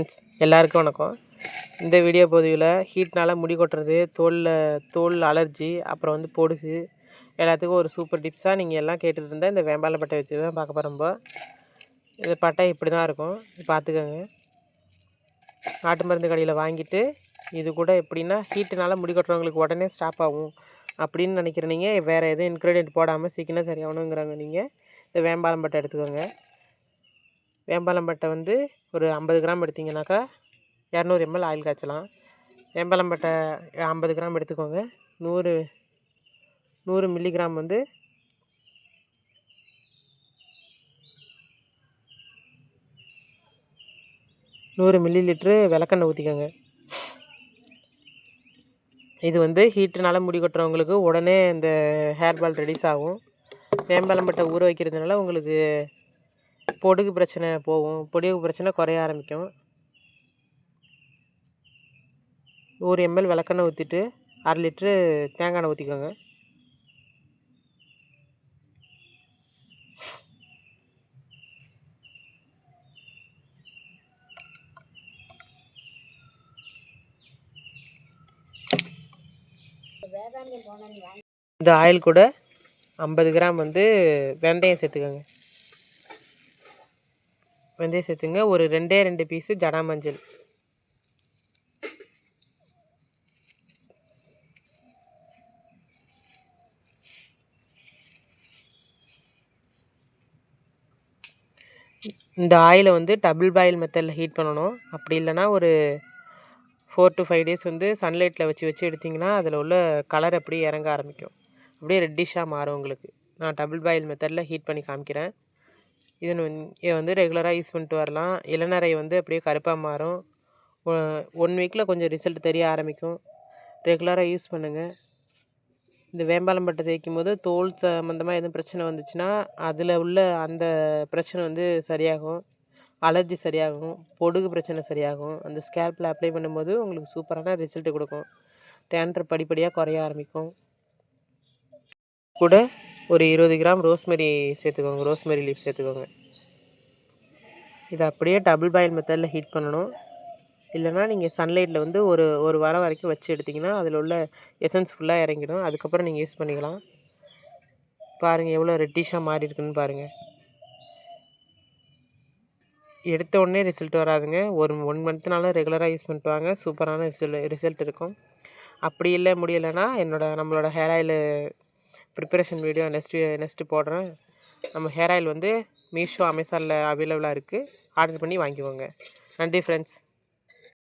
Friends எல்லாருக்கும் வணக்கம். இந்த வீடியோ பதிவில் ஹீட்னால் முடி கொட்டுறது தோலில் தோல் அலர்ஜி அப்புறம் வந்து பொடுகு எல்லாத்துக்கும் ஒரு சூப்பர் டிப்ஸாக நீங்கள் எல்லாம் கேட்டுட்டு இருந்தால் இந்த வேம்பால பட்டை வச்சு தான் பார்க்க போகிறோம் இந்த பட்டை இப்படி தான் இருக்கும் பார்த்துக்கோங்க. நாட்டு மருந்து கடையில் வாங்கிட்டு இது கூட எப்படின்னா ஹீட்டுனால முடி கொட்டுறவங்களுக்கு உடனே ஸ்டாப் ஆகும். அப்படின்னு நினைக்கிறனீங்க வேறு எதுவும் இன்க்ரீடியன்ட் போடாமல் சீக்கிரம் சரியாகணுங்கிறாங்க நீங்கள் இந்த வேம்பாலம் பட்டை எடுத்துக்கோங்க. வேம்பாலம்பட்டை வந்து ஒரு ஐம்பது கிராம் எடுத்திங்கனாக்கா இரநூறு எம்எல் ஆயில் காய்ச்சலாம். வேம்பாலம்பட்டை ஐம்பது கிராம் எடுத்துக்கோங்க. நூறு நூறு மில்லிகிராம் வந்து நூறு மில்லி லிட்ரு விளக்கெண்ணெய் ஊற்றிக்கோங்க இது வந்து ஹீட்டுனால முடி கொட்டுறவங்களுக்கு உடனே இந்த ஹேர் பால் ரெடியூஸ் ஆகும். வேம்பாலம்பட்டை ஊற வைக்கிறதுனால உங்களுக்கு பொடுகு பிரச்சனை போகும். பொடுகு பிரச்சனை குறைய ஆரம்பிக்கும். நூறு எம்எல் விளக்கெண்ணெய் ஊற்றிட்டு அரை லிட்ரு தேங்காய் எண்ணெய் ஊற்றிக்கோங்க இந்த ஆயில் கூட ஐம்பது கிராம் வந்து வெந்தயம் சேர்த்துக்கோங்க. வெந்தயம் சேர்த்துங்க. ஒரு ரெண்டே ரெண்டு பீஸு ஜடா மஞ்சள். இந்த ஆயிலை வந்து டபுள் பாயில் மெத்தடில் ஹீட் பண்ணணும். அப்படி இல்லைன்னா ஒரு ஃபோர் டு ஃபைவ் டேஸ் வந்து சன்லைட்டில் வச்சு வச்சு எடுத்திங்கன்னா அதில் உள்ள கலர் அப்படியே இறங்க ஆரம்பிக்கும். அப்படியே ரெட்டிஷாக மாறும் உங்களுக்கு. நான் டபுள் பாயில் மெத்தடில் ஹீட் பண்ணி காமிக்கிறேன். இது இதை வந்து ரெகுலராக யூஸ் பண்ணிட்டு வரலாம். இளநரை வந்து அப்படியே கருப்பாக மாறும். ஒன் வீக்கில் கொஞ்சம் ரிசல்ட் தெரிய ஆரம்பிக்கும். ரெகுலராக யூஸ் பண்ணுங்கள் இந்த வேம்பாலம் பட்டை தேய்க்கும் போது தோல் சம்மந்தமாக எதுவும் பிரச்சனை வந்துச்சுன்னா அதில் உள்ள அந்த பிரச்சனை வந்து சரியாகும். அலர்ஜி சரியாகும். பொடுகு பிரச்சனை சரியாகும். அந்த ஸ்கேல்பில் அப்ளை பண்ணும்போது உங்களுக்கு சூப்பரான ரிசல்ட்டு கொடுக்கும். டேண்ட்ரு படிப்படியாக குறைய ஆரம்பிக்கும். கூட ஒரு இருபது கிராம் ரோஸ்மெரி சேர்த்துக்கோங்க ரோஸ்மெரி லீஃப் சேர்த்துக்கோங்க. இதை அப்படியே டபுள் பாயில் மெத்தடில் ஹீட் பண்ணணும். இல்லைனா நீங்கள் சன்லைட்டில் வந்து ஒரு ஒரு வாரம் வரைக்கும் வச்சு எடுத்திங்கன்னா அதில் உள்ள எசன்ஸ் ஃபுல்லாக இறங்கிடும். அதுக்கப்புறம் நீங்கள் யூஸ் பண்ணிக்கலாம். பாருங்கள் எவ்வளோ ரெட்டிஷாக மாறி இருக்குன்னு பாருங்கள் எடுத்த உடனே ரிசல்ட் வராதுங்க. ஒரு ஒன் மந்த்னால ரெகுலராக யூஸ் பண்ணிட்டு வாங்க. சூப்பரான ரிசல்ட் ரிசல்ட் இருக்கும். அப்படி இல்லை முடியலைன்னா என்னோடய நம்மளோட hair oil preparation video next next போடுறேன். நம்ம ஹேர் ஆயில் வந்து மீஷோ அமேசானில் அவைலபிளாக இருக்குது ஆர்டர் பண்ணி வாங்கிக்கோங்க. நன்றி ஃப்ரெண்ட்ஸ்